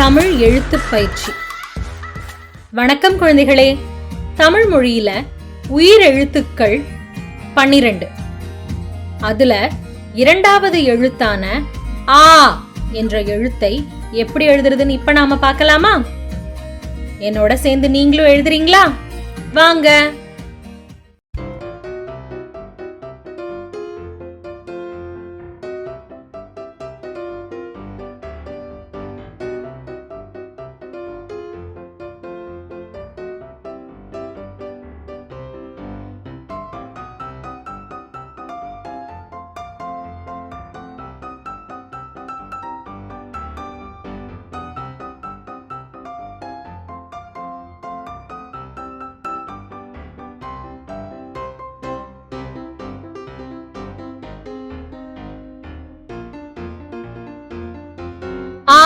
தமிழ் எழுத்து பயிற்சி. வணக்கம் குழந்தைகளே. தமிழ் மொழியில உயிர் எழுத்துக்கள் பன்னிரண்டு. அதுல இரண்டாவது எழுத்தான ஆ என்ற எழுத்தை எப்படி எழுதுறதுன்னு இப்ப நாம பார்க்கலாமா? என்னோட சேர்ந்து நீங்களும் எழுதுறீங்களா? வாங்க. ஆ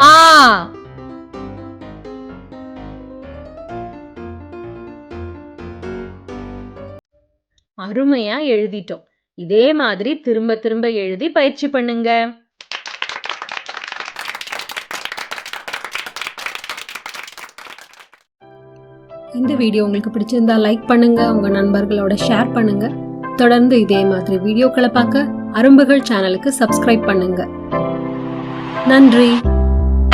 ஆ. அருமையா எழுதிட்டோம். இதே மாதிரி திரும்ப திரும்ப எழுதி பயிற்சி பண்ணுங்க. இந்த வீடியோ உங்களுக்கு பிடிச்சிருந்தா லைக் பண்ணுங்க உங்க நண்பர்களோட ஷேர் பண்ணுங்க. தொடர்ந்து இதே மாதிரி வீடியோக்களை பார்க்க அரும்புகள் சேனலுக்கு சப்ஸ்கிரைப் பண்ணுங்க. நன்றி.